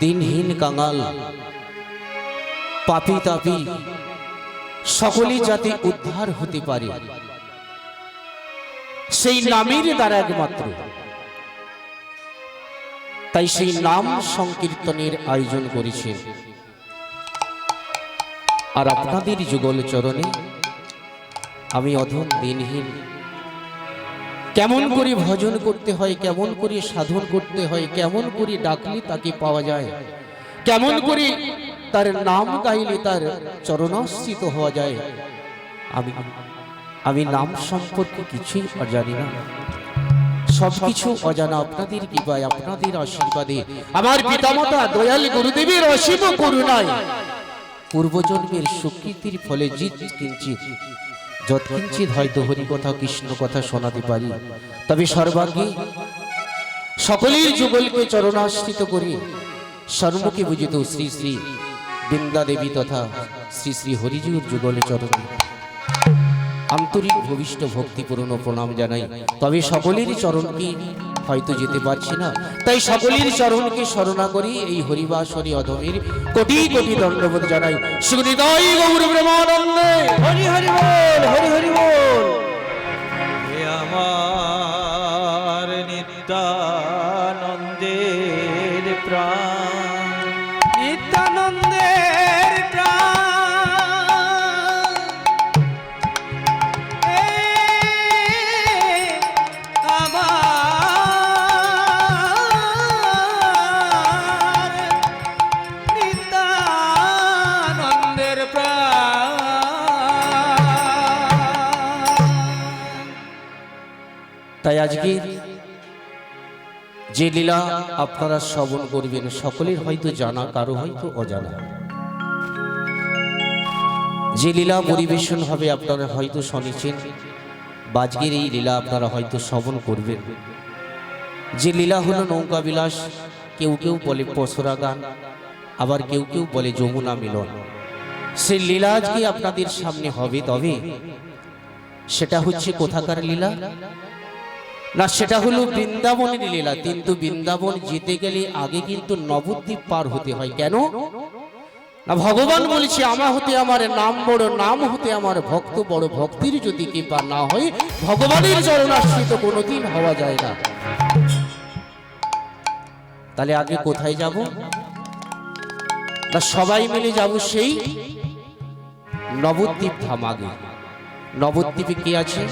দিনহীন কাঙাল, পাপি তাপি, সকলেই যাতে উদ্ধার হতে পারে। সেই নামের দ্বারা একমাত্র। তাই সেই নাম সংকীর্তনের আয়োজন করেছে। আর আপনাদের যুগল চরণে আমি অধম দিনহীন কেমন করে ভজন করতে হয়, কেমন করে সাধন করতে হয়, কেমন করে ডাকলে তাকে পাওয়া যায়। কেমন করে তার নাম গাইলে তার চরণাশ্রিত হওয়া যায়। আমি আমি নাম সম্পর্কে কিছুই জানি না। সবকিছু অজানা, আপনাদের কৃপায়, আপনাদের আশীর্বাদে। আমার পিতামাতা দয়াল গুরুদেবের অসীম করুণায়। পূর্বজন্মের সুকৃতির ফলে জিত কিঞ্চিত। যৎকিঞ্চিত হয়তো হরি কথা কৃষ্ণ কথা শোনাতে পারি। তবে সর্বাঙ্গে সকলের যুগলকে চরণাশ্রিত করে। সর্বকে বুঝিত শ্রী শ্রী বৃন্দা দেবী তথা শ্রী শ্রী হরিজুর যুগলে চরণ। আন্তরিক ভবিষ্ঠ ভক্তিপূর্ণ প্রণাম জানাই। তবে সকলেরই চরণকে হয়তো যেতে পারছি না। তাই সকলের চরণকে স্মরণা করি এই হরিবাসরী অধমের কোটি কোটি দণ্ডবোধ জানাই। সুহৃদয় গৌর প্রেমানন্দে। হরি হরি বল, হরি হরি বল। আমার নিত্যানন্দের তাই আজকে যে লীলা আপনারা শ্রবণ করবেন, সকলের হয়তো জানা, কারও হয়তো অজানা। যে লীলা পরিবেশন হবে, আপনারা হয়তো শুনেছেন বাজগের এই লীলা আপনারা হয়তো শ্রবণ করবেন। যে লীলা হলো নৌকা বিলাস, কেউ কেউ বলে পসরা গান, আবার কেউ কেউ বলে যমুনা মিলন। সেই লীলা আজকে আপনাদের সামনে হবে তবে, সেটা হচ্ছে কোথাকার লীলা? না, সেটা হলো বৃন্দাবনের লীলা। কিন্তু বৃন্দাবন যেতে গেলে আগে কিন্তু নবদ্বীপ পার হতে হয়। কেন? না, ভগবান বলেছে, আমার হতে আমার নাম বড়, নাম হতে আমার ভক্ত বড়, ভক্তির যদি কৃপা না হয়, ভগবানের চরণাশ্রিত কোনোদিন হওয়া যায় না। তাহলে আগে কোথায় যাব? না, সবাই মিলে যাব সেই নবদ্বীপ ধাম আগে। নবদ্বীপে কে আছে?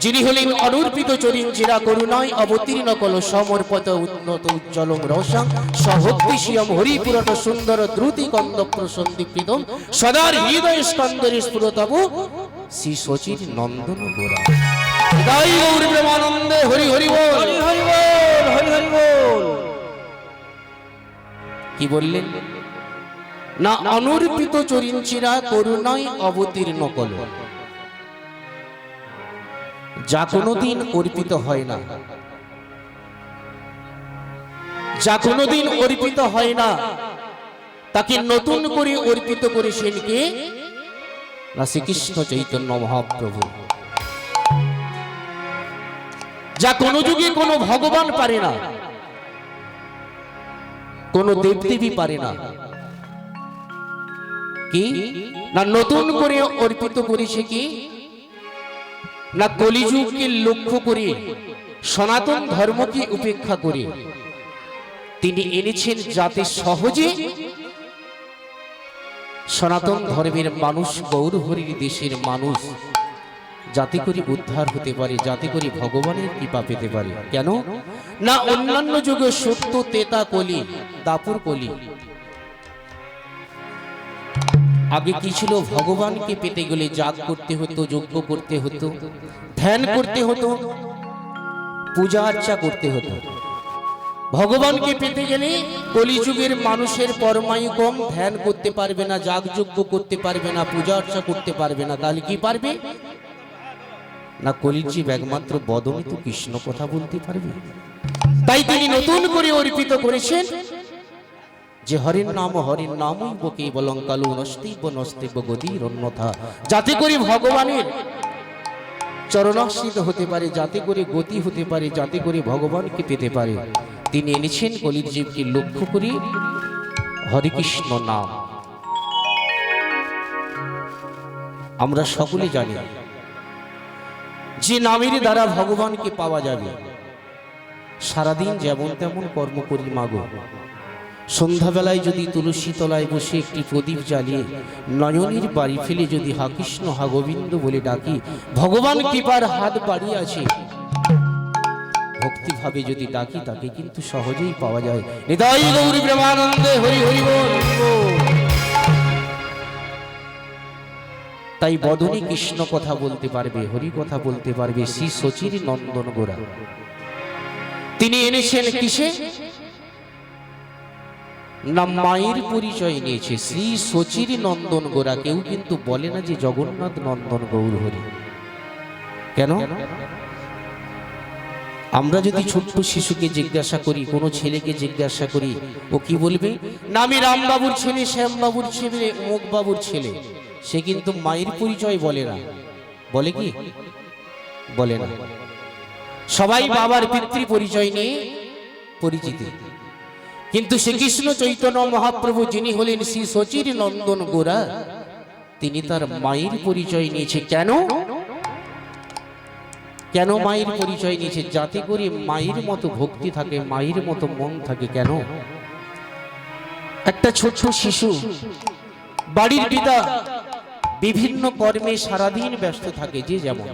যিনি হলেন অনর্পিত চরিং চিরা করুণায় অবতীর্ণ কল সমর্পত উন্নত উজ্জ্বলং রসং সহক্তি শিয়ম হরিপুরট সুন্দর দ্রুতি কন্দ প্রসন্দীকৃতম সদার হৃদয় স্কন্দরে স্ফুরতব শ্রী সচির নন্দন গোরা হৃদয় গৌর প্রেমানন্দে হরি হরি বল। হরি হরি বল হরি হরি বল। কি বললেন? না অনর্পিত চরিঞ্চিরা করুণায় অবতীর্ণ কল যা কোনোদিন অর্পিত হয় না। যা কোনোদিন অর্পিত হয় না, তাকে নতুন করে অর্পিত করেছেন কে? না শ্রীকৃষ্ণ চৈতন্য মহাপ্রভু। যা কোনো যুগে কোনো ভগবান পারে না, কোন দেবদেবী পারে না। কি? না নতুন করে অর্পিত করেছে কি? না কলিযুগকে লক্ষ্য করে, সনাতন ধর্মকে উপেক্ষা করে। তিনি এনেছেন যাতে সহজে সনাতন ধর্মের মানুষ গৌর হরির দেশের মানুষ যাতে করে উদ্ধার হতে পারে, যাতে করে ভগবানের কৃপা পেতে পারে। কেন? না অন্যান্য যুগে সত্য, তেতা, কলি, দাপুর কলি আগে কি ছিল? ভগবানকে পেতে গেলে যাগ করতে হতো, যজ্ঞ করতে হতো, ধ্যান করতে হতো, পূজা আর্চা করতে হতো। ভগবানকে পেতে গেলে কলিযুগের মানুষের পরমায়ু কম, ধ্যান করতে পারবে না যাগ যজ্ঞ করতে পারবে না, পূজা অর্চা করতে পারবে না, তাহলে কি পারবে? না কলিজীব একমাত্র বদমিত কৃষ্ণ কথা বলতে পারবে। তাই তিনি নতুন করে অর্পিত করেছেন যে হরির নাম হরির নামই বকে বলং কালু নস্তিব নস্তিব গদির অন্যথা। যাতে করে ভগবানের চরণাশ্রিত হতে পারে যাতে করে গতি হতে পারে যাতে করে ভগবানকে পেতে পারে। তিনি এনেছেন কলির জীবকে লক্ষ্য করি হরিকৃষ্ণ নাম। আমরা সকলে জানি যে নামের দ্বারা ভগবানকে পাওয়া যাবে। সারাদিন যেমন তেমন কর্ম করি মাগো সন্ধ্যাবেলায় যদি তুলসী তলায় বসে একটি প্রদীপ জ্বালিয়ে নয়নীর বাড়ি ফেলে যদি হা কৃষ্ণ, হা গোবিন্দ বলে ডাকি, ভগবান কৃপার হাত বাড়িয়ে আছে ভক্তিভাবে যদি ডাকি, তাকে কিন্তু সহজেই পাওয়া যায়। তাই বদনী কৃষ্ণ কথা বলতে পারবে, হরি কথা বলতে পারবে, শ্রী সচির নন্দন গোরা। তিনি এনেছেন কিসে? না, মায়ের পরিচয় নিয়েছে। শ্রী সচির নন্দন গোরা। কেউ কিন্তু বলে না যে জগন্নাথ নন্দন গৌর হরি। কেন? আমরা যদি ছোট্ট শিশুকে জিজ্ঞাসা করি, কোনো ছেলেকে জিজ্ঞাসা করি, ও কি বলবে? না, আমি রামবাবুর ছেলে, শ্যামবাবুর ছেলে অমুক বাবুর ছেলে। সে কিন্তু মায়ের পরিচয় বলে না। বলে কি? বলে না। সবাই বাবার পিতৃ পরিচয় নিয়ে পরিচিত। কিন্তু শ্রীকৃষ্ণ চৈতন্য মহাপ্রভু যিনি হলেন শ্রী সচির নন্দন গোরা, তিনি তার মায়ের পরিচয় নিয়েছে। কেন? কেন মায়ের পরিচয় নিয়েছে? যাতে করে মায়ের মতো ভক্তি থাকে, মায়ের মতো মন থাকে। কেন? একটা ছোট শিশু, বাড়ির পিতা, বিভিন্ন কর্মে সারাদিন ব্যস্ত থাকে, যে যেমন।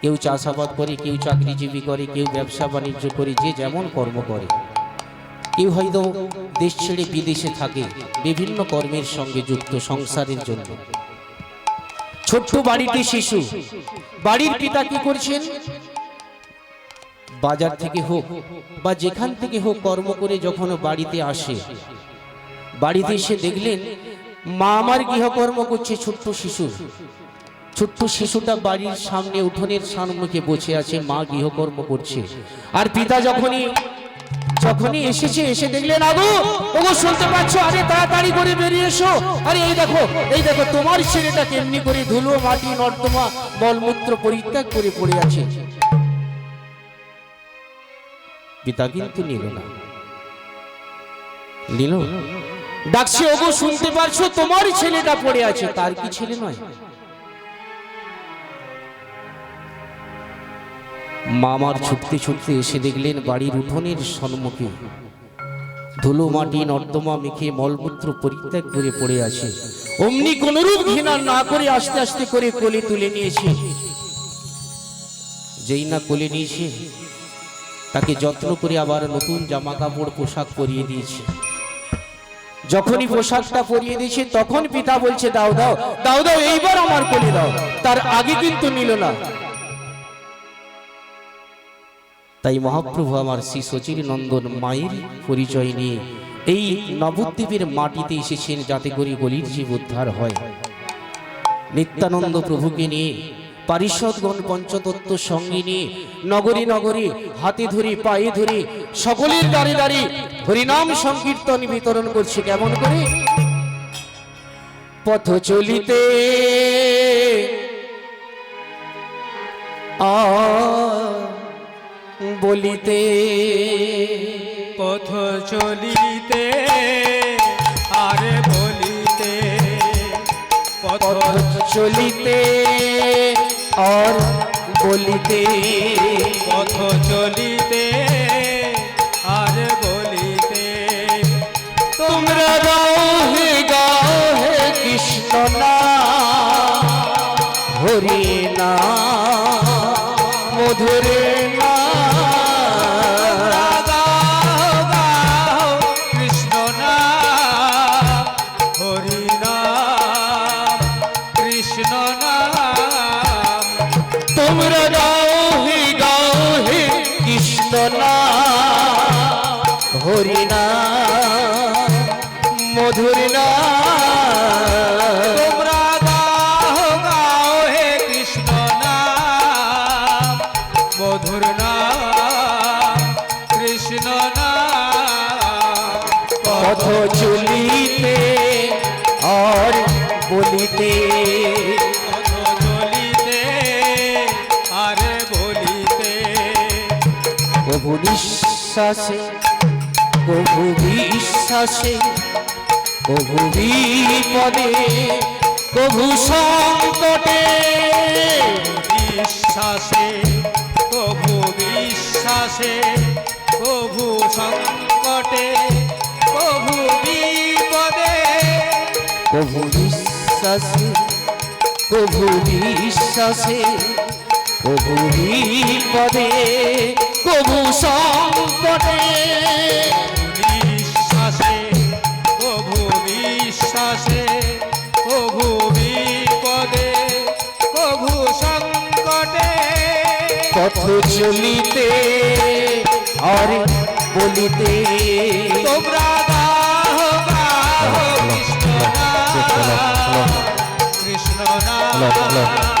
কেউ চাষাবাদ করে, কেউ চাকরিজীবী করে, কেউ ব্যবসা বাণিজ্য করে, যে যেমন কর্ম করে। কেউ হয়তো দেশ ছেড়ে বিদেশে থাকে, বিভিন্ন কর্মের সঙ্গে যুক্ত সংসারের জন্য। ছোট্ট বাড়িতে শিশু, বাড়ির পিতা কি করছেন? বাজার থেকে হোক বা যেখান থেকে হোক কর্ম করে যখন বাড়িতে আসে, বাড়িতে এসে দেখলেন, মা আমার গৃহকর্ম করছে ছোট্ট শিশু। ছোট্ট শিশুটা বাড়ির সামনে উঠোনের সামনে বসে আছে, মা গৃহকর্ম করছে। আর পিতা যখনই যখনই এসেছে, এসে দেখলেন আগো ওগো, শুনতে পাচ্ছ? আরে, তাড়াতাড়ি করে বেরিয়ে এসো। আরে, এই দেখো এই দেখো, তোমার ছেলেটা কেমনি করে ধুলো, মাটি, নর্দমা মলমূত্র পরিত্যাগ করে পড়ে আছে। পিতা কিন্তু নিল না। নিল? ডাকছে, ওগো, শুনতে পারছ? তোমার ছেলেটা পড়ে আছে। তার কি ছেলে নয়? মামার ছুটতে ছুটতে এসে দেখলেন বাড়ির উঠোনের সম্মুখে ধুলো মাটি, নর্দমা মেখে মলমূত্র পরিত্যাগ করে পড়ে আছে। অমনি কোনরূপ ঘৃণা না করে আস্তে আস্তে করে কোলে তুলে নিয়েছে। যেই না কোলে নিয়েছে, তাকে যত্ন করে আবার নতুন জামা কাপড় পোশাক পরিয়ে দিয়েছে। যখনই পোশাকটা পরিয়ে দিয়েছে, তখন পিতা বলছে, দাও দাও দাও দাও, এইবার আমার কোলে দাও। তার আগে কিন্তু নিল না। তাই মহাপ্রভু আমার শ্রী সচির নন্দন মায়ের পরিচয় নিয়ে এই নবদ্বীপের মাটিতে এসেছেন যাতে করে গলির জীব উদ্ধার হয়। নিত্যানন্দ প্রভুকে নিয়ে, পারিষদগণ পঞ্চতত্ত্ব সঙ্গে নিয়ে, নগরী নগরী, হাতে ধরি, পায়ে ধরে, সকলের দাঁড়ে দাঁড়িয়ে হরিনাম সংকীর্তন বিতরণ করছে কেমন করে? পথ চলিতে আ বলিতে, পথ চলিতে, আরে বলিতে, পথ চলিতে, আর বলিতে, পথ চলিতে, আর বলিতে। তোমরা গাও হে গাও হে কৃষ্ণ হরি না, মধুরে বিশ্বাসে, প্রভু বিশ্বাসে, প্রভু বিপদে, প্রভু সংকটে। বিশ্বাসে, প্রভু বিশ্বাসে, প্রভু সংকটে, প্রভু বিপদে। প্রভু বিশ্বাসে প্রভু বিশ্বাসে, প্রভু বিপদে। প্রভু সংকটে বিশ্বাসে প্রভু বিশ্বাসে প্রভু বিপদে প্রভু সংকটে। পথ চলিতে আর বলিতে। তোমরা কৃষ্ণ নাম। কৃষ্ণ নাম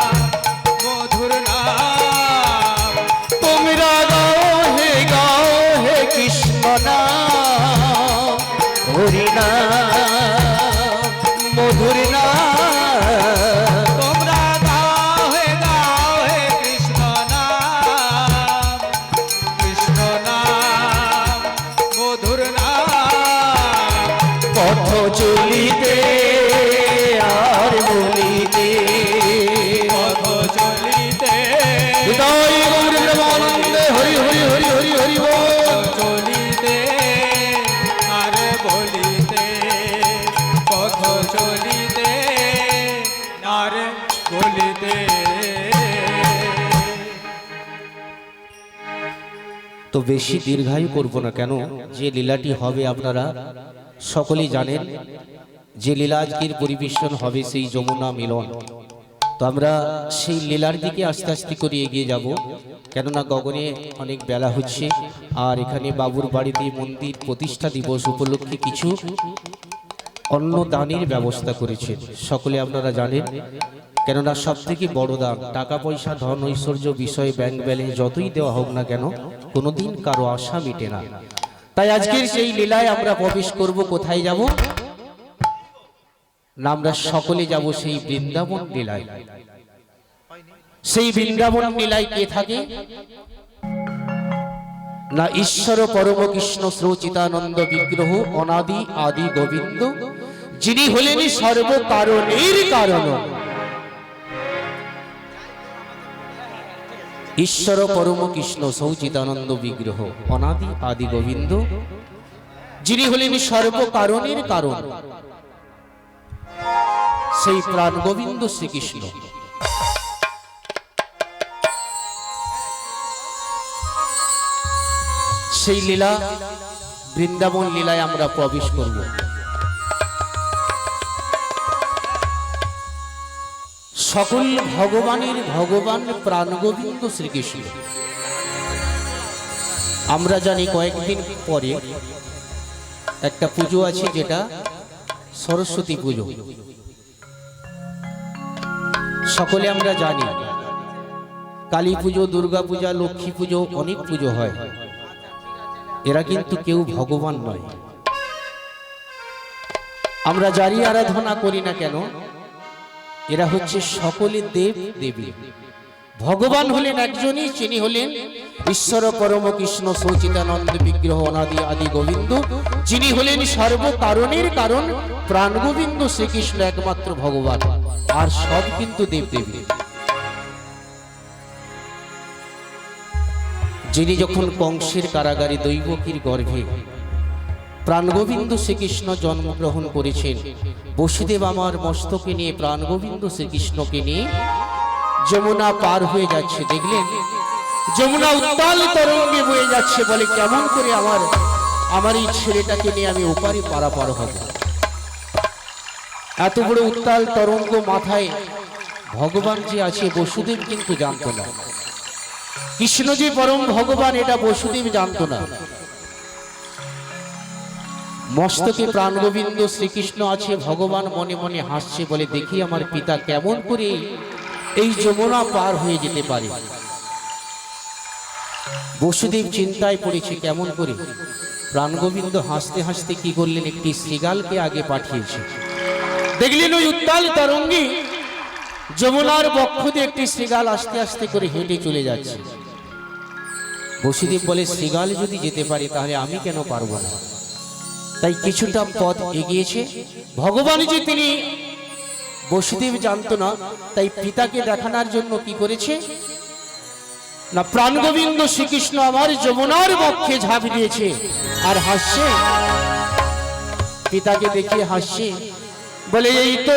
তো বেশি দীর্ঘায়ু করব না কেন? যে লীলাটি হবে আপনারা সকলেই জানেন, যে লীলা আজকের পরিবেশন হবে সেই যমুনা মিলন। তো আমরা সেই লীলার দিকে আস্তে আস্তে করে এগিয়ে যাব, কেননা গগনে অনেক বেলা হচ্ছে, আর এখানে বাবুর বাড়িতে মন্দির প্রতিষ্ঠা দিবস উপলক্ষে কিছু অন্ন দানের ব্যবস্থা করেছে। সকলে আপনারা জানেন কেননা সব থেকে বড় দান টাকা পয়সা, ধন, ঐশ্বর্য বিষয় ব্যাংক ব্যালেন্স যতই দেওয়া হোক না কেন, কোনোদিন কারও আশা মিটে না। তাই আজকের সেই লীলায় আমরা প্রবেশ করব, কোথায় যাব? না, আমরা সকলে যাব সেই বৃন্দাবন লীলায়। সেই বৃন্দাবন লীলায় কে থাকে? না, ঈশ্বর পরম কৃষ্ণ শ্রোচিতানন্দ বিগ্রহ, অনাদি আদি গোবিন্দ, যিনি হলেন সর্বকারণের কারণ। ঈশ্বর পরম কৃষ্ণ সৌচিতানন্দ বিগ্রহ, অনাদি আদি গোবিন্দ, যিনি হলেন সর্বকারণের কারণ। সেই প্রাণ গোবিন্দ শ্রীকৃষ্ণ। সেই লীলা বৃন্দাবন লীলায় আমরা প্রবেশ করব। সকল ভগবানের ভগবান প্রাণ গোবিন্দ শ্রীকৃষ্ণ। আমরা জানি কয়েকদিন পরে একটা পুজো আছে যেটা সরস্বতী পুজো। সকলে আমরা জানি কালী পুজো, দুর্গা পূজা, লক্ষ্মী পুজো অনেক পুজো হয়। এরা কিন্তু কেউ ভগবান নয়। আমরা যারই আরাধনা করি না কেন? এরা হচ্ছে সকলে দেব দেবী। ভগবান হলেন একজনই তিনি হলেন ঈশ্বর পরম কৃষ্ণ সচিতানন্দ বিগ্রহ অনাদি আদি গোবিন্দ। যিনি হলেন সর্বকারণের কারণ, প্রাণ গোবিন্দ শ্রীকৃষ্ণ একমাত্র ভগবান। আর সব কিন্তু দেব দেবী। যিনি যখন কংসের কারাগারে দৈবকীর গর্ভে প্রাণগোবিন্দ শ্রীকৃষ্ণ জন্মগ্রহণ করেছেন। বসুদেব আমার মস্তকে নিয়ে, প্রাণগোবিন্দ শ্রীকৃষ্ণকে নিয়ে যমুনা পার হয়ে যাচ্ছে, দেখলেন? যমুনা উত্তাল তরঙ্গে বয়ে যাচ্ছে বলে কেমন করে আমার আমার এই ছেলেটাকে নিয়ে আমি ওপারে পারাপার হব। এত বড় উত্তাল তরঙ্গ মাথায় ভগবান যে আছে, বসুদেব কিন্তু জানতো না। কৃষ্ণ যে পরম ভগবান, এটা বসুদেব জানতো না। মস্তকে প্রাণগোবিন্দ শ্রীকৃষ্ণ আছে, ভগবান মনে মনে হাসছে বলে দেখি আমার পিতা কেমন করে এই যমুনা পার হয়ে যেতে পারে। বসুদেব চিন্তায় পড়েছে কেমন করে। প্রাণগোবিন্দ হাসতে হাসতে কি করলেন, একটি শ্রীগালকে আগে পাঠিয়েছে। দেখলেন ওই উত্তাল তরঙ্গী যমুনার বক্ষ দিয়ে একটি শ্রীগাল আস্তে আস্তে করে হেঁটে চলে যাচ্ছে। বসুদেব বলে, শ্রীগাল যদি যেতে পারে, তাহলে আমি কেন পারব না? তাই কিছুটা পথ এগিয়েছে। ভগবান যে তিনি বসুদেব জানতো না, তাই পিতাকে দেখানোর জন্য কি করেছে? না, প্রাণ গোবিন্দ শ্রীকৃষ্ণ আমার যমুনার বক্ষে ঝাঁপ দিয়েছে আর হাসছে। পিতাকে দেখিয়ে হাসছে, বলে, এই তো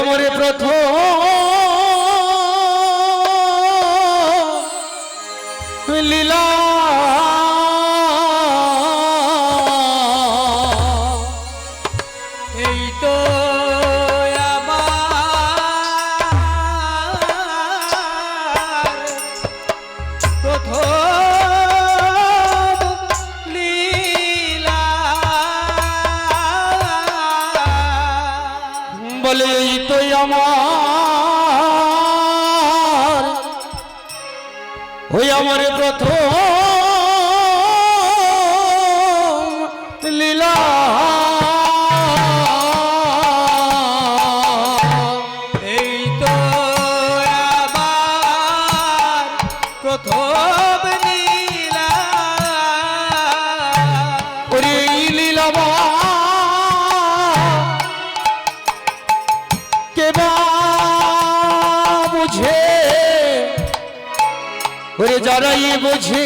আমার প্রথম যারাই বোঝে।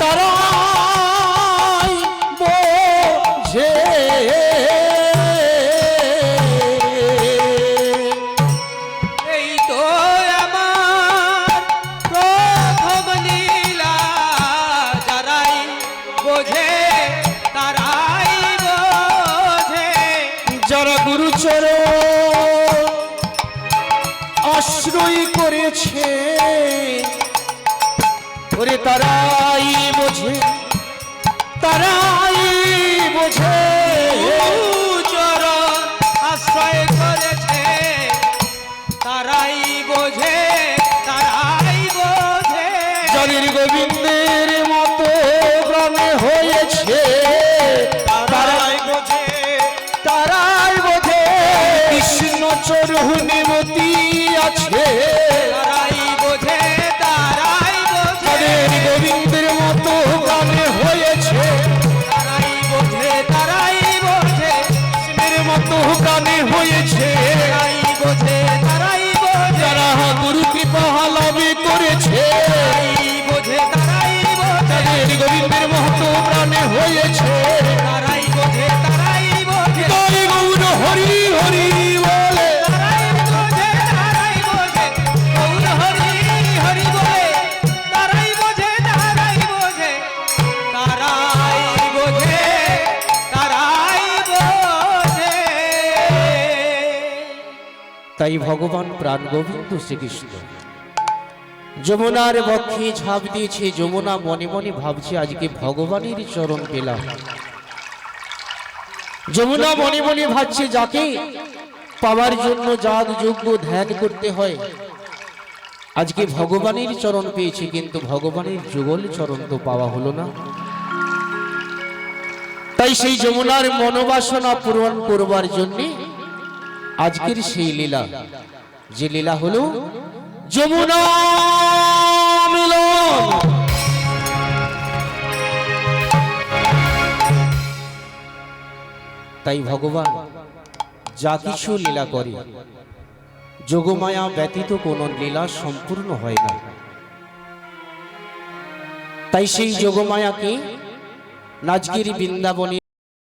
তারাই বোঝে। এই তো ভগবান প্রাণ গোবিন্দ শ্রীকৃষ্ণ। যমুনার বক্ষে ঝাঁপ দিয়েছে, যমুনা মনে মনে ভাবছে আজকে ভগবানের চরণ পেলাম। যমুনা মনে মনে ভাবছে, যাকে পাওয়ার জন্য যাগ যোগ্য ধ্যান করতে হয়, আজকে ভগবানের চরণ পেয়েছে, কিন্তু ভগবানের যুগল চরণ তো পাওয়া হলো না। তাই সেই যমুনার মনোবাসনা পূরণ করবার জন্যে আজকের সেই লীলা। যে লীলা হলো যমুনা মিলন। তাই ভগবান যা কিছু লীলা করে যোগমায়া ব্যতীত কোন লীলা সম্পূর্ণ হয় না। তাই সেই যোগমায়াকে নাজগিরি বৃন্দাবনে